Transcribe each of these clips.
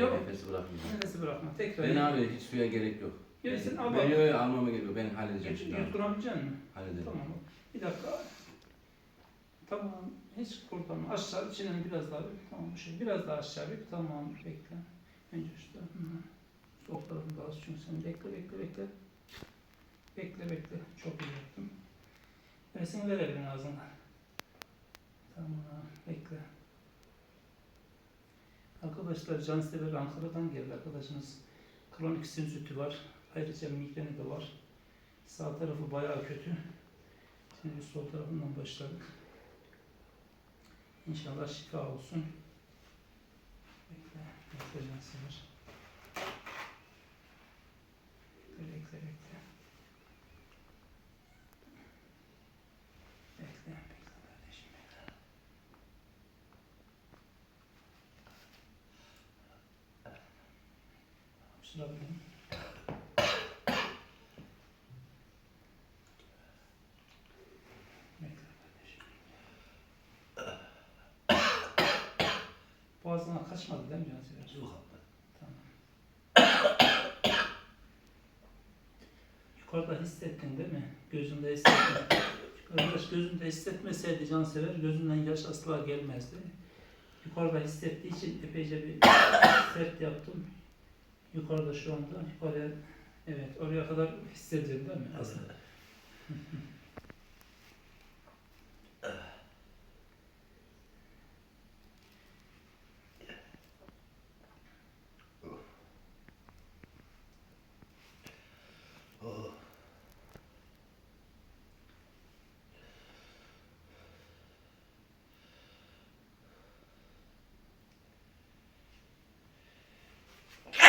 Yok. Nefesi bırakmayacağım. Nefesi bırakma. Tekrar. Ben abi hiç suya gerek yok. Gelsin, al ben öyle almama geliyor. Ben halledeceğim şimdi abi. Yutkurabilecek misin? Hallederim. Tamam. Bir dakika. Tamam. Hiç kurtarma. Aşağı içinden biraz daha bir. Tamam bu şey. Biraz daha aşağı bir. Tamam. Bekle. Önce tarafını. Sol tarafını daha az çünkü sen bekle bekle bekle. Bekle bekle. Çok iyi yaptım. Nefesini ver elinin ağzından. Tamam. Bekle. Arkadaşlar Cansever Ankara'dan geldi arkadaşımız. Kronik sinüziti var. Ayrıca migreni de var. Sağ tarafı bayağı kötü. Şimdi sol tarafından başladık. İnşallah şifa olsun. Bekle, bekle Cansever. Bekle, bekle, bekle kardeşim, bekle. Bekle kardeşim. Boğazına kaçmadı değil mi Cansever? Yok abi. Tamam. Yukarıda hissettin değil mi? Gözünde hissettin. Arkadaş gözünde hissetmeseydi cansever gözünden yaş asla gelmezdi. Yukarıda hissettiği için epeyce bir sert yaptım. Yukarıda şu anda yukarıya evet oraya kadar hissediyorum değil mi? Aslında.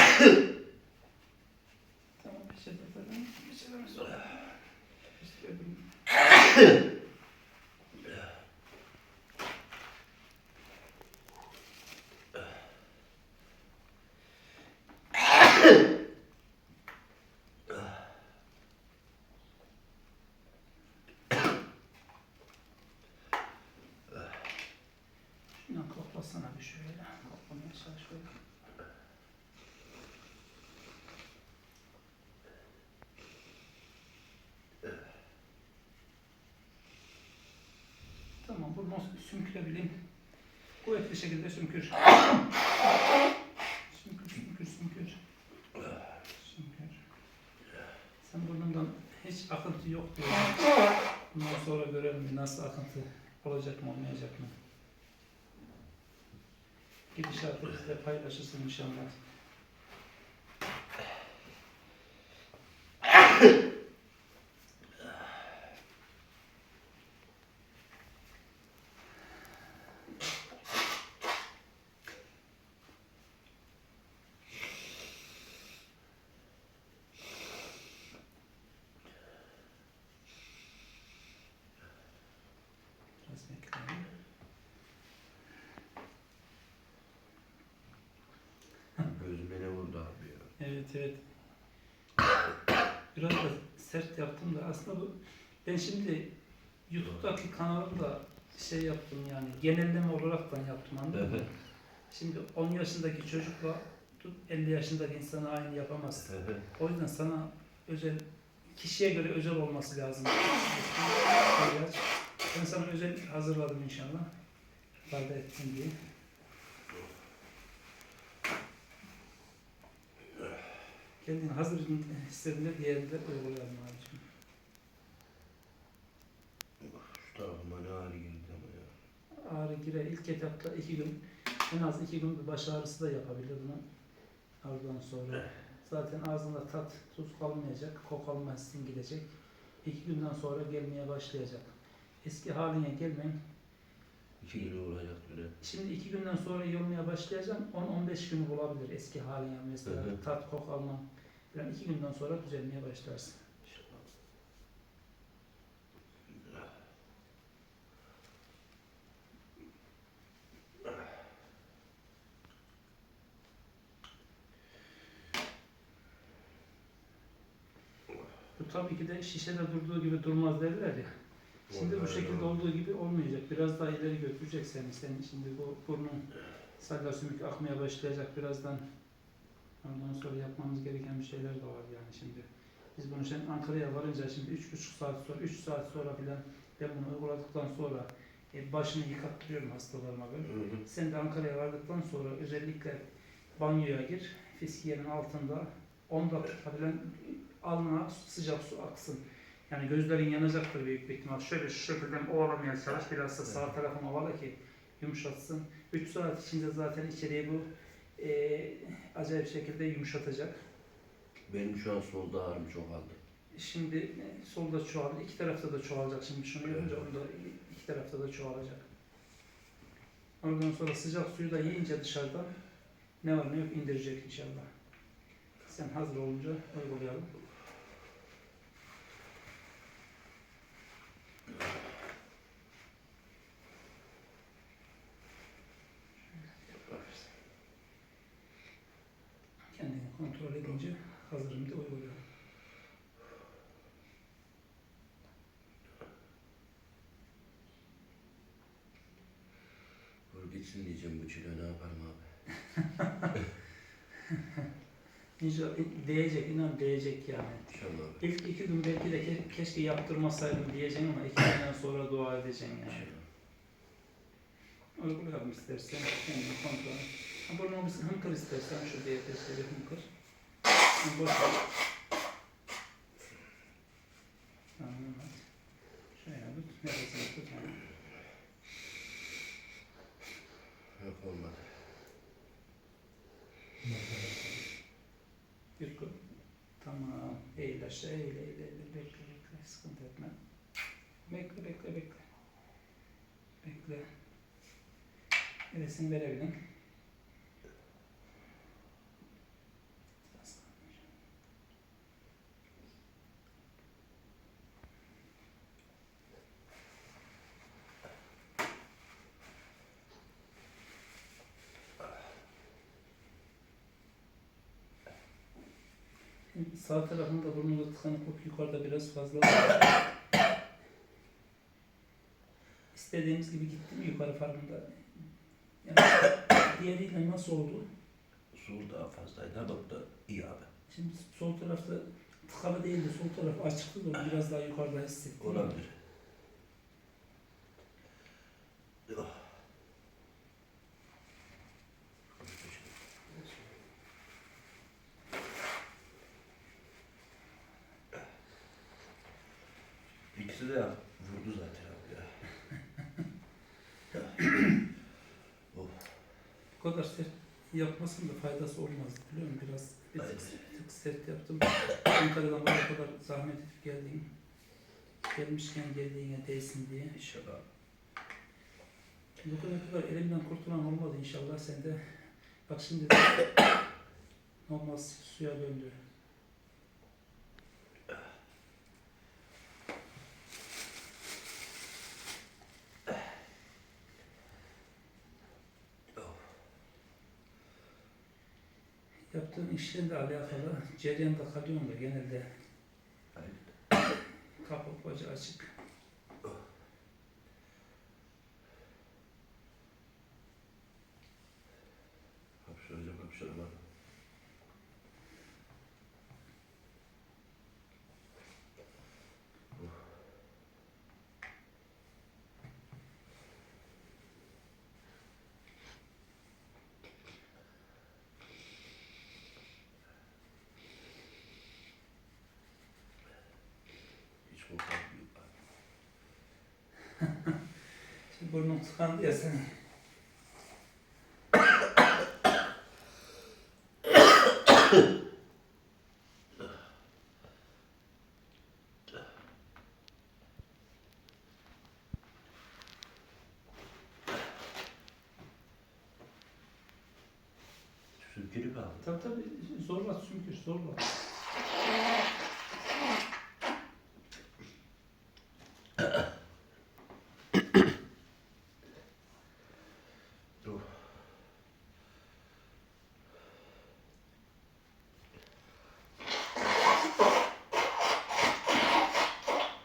Tamam bir şey yapalım. Bir şey yapalım. İstedim. Koklasana bir şöyle. Koklamaya çalış böyle. Tamam, bunu sümkürebileyim. Kuvvetli şekilde sümkür. Sümkür, sümkür, sümkür. Sümkür. Sen burnundan hiç akıntı yok diyor. Bundan sonra görelim nasıl akıntı olacak mı olmayacak mı? Gidişatı bizle paylaşırsın inşallah. Biraz bekleyelim. Gözüme ne vurdu abi ya? Evet. Biraz da sert yaptım da aslında bu ben şimdi YouTube'daki kanalımda şey yaptım yani genelleme olaraktan yaptım anladın mı? Şimdi 10 yaşındaki çocukla tut 50 yaşındaki insana aynı yapamazsın. O yüzden sana özel kişiye göre özel olması lazım. Ben sana özel hazırladım inşallah. Fayda etsin diye. Kendini hazır hissedince diğerini de uygulayalım. Şu tarafıma ne ağrı girdi ama ya. Ağrı girer ilk etapta iki gün, en az iki gün bir baş ağrısı da yapabilir bunu. Ardından sonra zaten ağzında tat, tuz kalmayacak, kok alma hissin gidecek. İki günden sonra gelmeye başlayacak. Eski haline gelmeyin. İki kilo olacak böyle. Şimdi iki günden sonra iyi olmaya başlayacağım. 10-15 günü bulabilir eski haline mesela. Hı hı. Tat, kok almam. Yani iki günden sonra düzelmeye başlarsın. Bu tabii ki de şişede durduğu gibi durmaz derler ya. Şimdi bu Vallahi şekilde öyle. olduğu gibi olmayacak. Biraz daha ileri götürecek seni. Senin şimdi bu burnun Salya sümük akmaya başlayacak birazdan. Ondan sonra yapmamız gereken bir şeyler de var yani şimdi. Biz bunu şimdi Ankara'ya varınca şimdi üç buçuk saat sonra, üç saat sonra filan ben bunu uyguladıktan sonra e, başını yıkattırıyorum hastalarıma ben. Hı hı. Sen de Ankara'ya vardıktan sonra özellikle banyoya gir. Fiskiyenin altında 10 dakika falan alnına sıcak su aksın. Yani gözlerin yanacaktır büyük bir ihtimal. Şöyle şu şekilde ovalamaya çalış. Biraz da sağ tarafına ovala ki yumuşatsın. 3 saat içinde zaten içeriği bu e, acayip şekilde yumuşatacak. Benim şu an solda ağrım çok aldı. Şimdi e, solda çoğaldı. iki tarafta da çoğalacak. Şimdi şunu yapınca onda iki tarafta da çoğalacak. Ondan sonra sıcak suyu da yiyince dışarıdan ne var ne yok indirecek inşallah. Sen hazır olunca uygulayalım. Kendini kontrol edince hazırım da uygulayalım. Vur gitsin diyeceğim bu çile ne yaparım abi. İnşallah değecek, inan değecek yani. İnşallah abi. İlk iki gün belki de ke- keşke yaptırmasaydım diyeceksin ama iki günden sonra dua edeceksin yani. İnşallah. Uygulayalım istersen kendini kontrol et. Bunu bir hınkır istersen şurada yeterli hınkır. Ha, Boş ver. Tamam. Şöyle tut, nefesini tut. Yok olmadı. Bir. Tamam. Eğil aşağı, eğil, eğil, eğil. Bekle, bekle. Sıkıntı etme. Bekle, bekle, bekle. Bekle. Nefesini verebilin. Şimdi Sağ tarafında burnunda tıkanıklık yukarıda biraz fazla var. İstediğimiz gibi gitti mi yukarı farkında? Yani diğeriyle nasıl oldu? Sur daha fazlaydı ama bu da iyi abi. Şimdi sol tarafta tıkalı değildi, sol taraf açıktı da biraz daha yukarıda hissettim. Olabilir. İkisi de vurdu zaten abi ya. Bu kadar sert yapmasın da faydası olmaz biliyor musun? Biraz bir tık, sert yaptım. Ankara'dan buraya kadar zahmet edip geldiğim. Gelmişken geldiğine değsin diye. İnşallah. Bu kadar kadar elimden kurtulan olmadı inşallah sen de. Bak şimdi normal suya döndü. Yaptığın işle alakalı cereyanda kalıyorsun da genelde kapı bacağı açık. Hapşıracağım hapşıramadım. Hiç korkmuyorum abi. Burnun tıkandı ya senin. Sürkülü kaldı. Tabii tabii zorla sümkür zorla. Dur.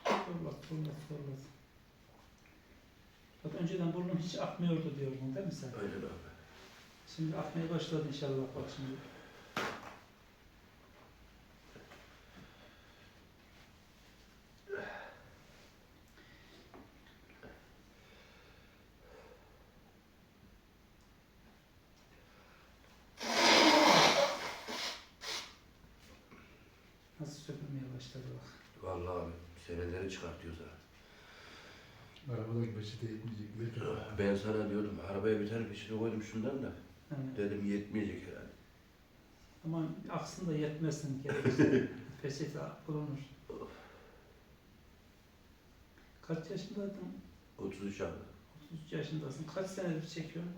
Zorla zorla zorla. Bak önceden burnun hiç akmıyordu diyordun değil mi sen? Öyle abi. Şimdi akmaya başladı inşallah bak şimdi. Nasıl sökülmeye başladı bak. Vallahi abi seneleri çıkartıyoruz ha. Arabadaki peçete yetmeyecek. Ben sana diyordum arabaya bir tane peçete koydum şundan da. Yani Dedim yetmeyecek herhalde. Ama aksın da yetmesin gerekirse. Peçete bulunur. Kaç yaşındaydın? 33 abi. 33 yaşındasın. Kaç senedir çekiyorsun?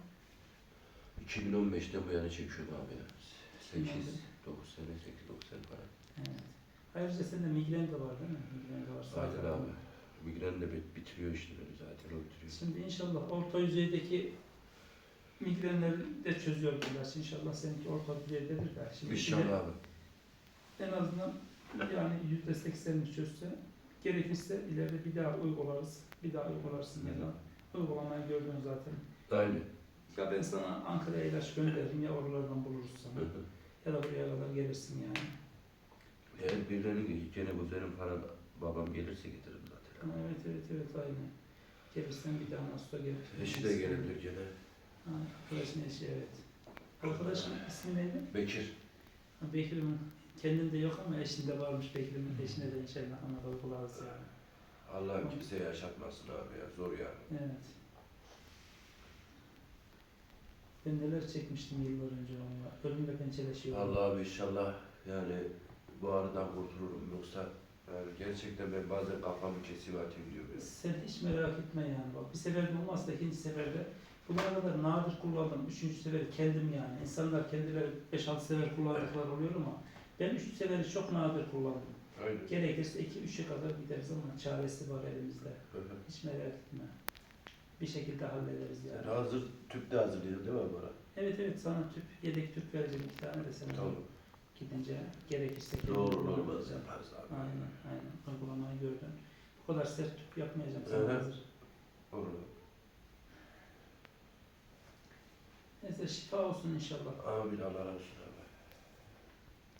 2015'ten bu yana çekiyorum abi ya. 8, Anladım. 9 sene, 8, 9 sene falan. Evet. Ayrıca sende migren de var değil mi? Migren de var. Zaten abi. Migren de bit- bitiriyor işte beni zaten o bitiriyor. Şimdi inşallah orta yüzeydeki migrenleri de çözüyor biraz. İnşallah seninki orta düzeydedir de. Şimdi İnşallah abi. En azından yani yüzde seksenini çözse gerekirse ileride bir daha uygularız. Bir daha uygularsın ya da uygulamayı gördün zaten. Aynı. Ya ben sana Ankara'ya ilaç gönderirim ya oralardan buluruz sana. Ya da buraya kadar gelirsin yani. Eğer birilerinin gene bu senin paran babam gelirse getiririm zaten. Ha, evet evet evet aynı. Gelirsen bir daha nasıl gelir. Eşi de gelebilir gene. Ha, arkadaşın eşi evet. Arkadaşın ismi neydi? Bekir. Ha, Bekir'in kendinde yok ama eşinde varmış Bekir'in eşine de inşallah ona da uygularız yani. Allah kimseye yaşatmasın abi ya. Zor yani. Evet. Ben neler çekmiştim yıllar önce onunla. Ölümle pençeleşiyor. Allah abi inşallah yani bu aradan kurtulurum. Yoksa yani gerçekten ben bazen kafamı kesiyor atayım diyor benim. Sen hiç merak etme yani. Bak bir seferde olmazsa ikinci seferde bugüne kadar nadir kullandım. Üçüncü sefer kendim yani. İnsanlar kendileri 5-6 sefer kullandıkları oluyor ama ben üç seferi çok nadir kullandım. Aynen. Gerekirse 2-3'e kadar gideriz ama çaresi var elimizde. Hı hı. Hiç merak etme. Bir şekilde hallederiz Sen yani. hazır tüp de hazırlıyorsun değil mi bana? Evet evet sana tüp, yedek tüp vereceğim iki tane de sana. Tamam. Gidince gerekirse Doğru yaparız abi. Aynen aynen uygulamayı gördüm. Bu kadar sert tüp yapmayacağım sana Evet. hazır. Olur. Neyse şifa olsun inşallah. Amin Allah razı olsun.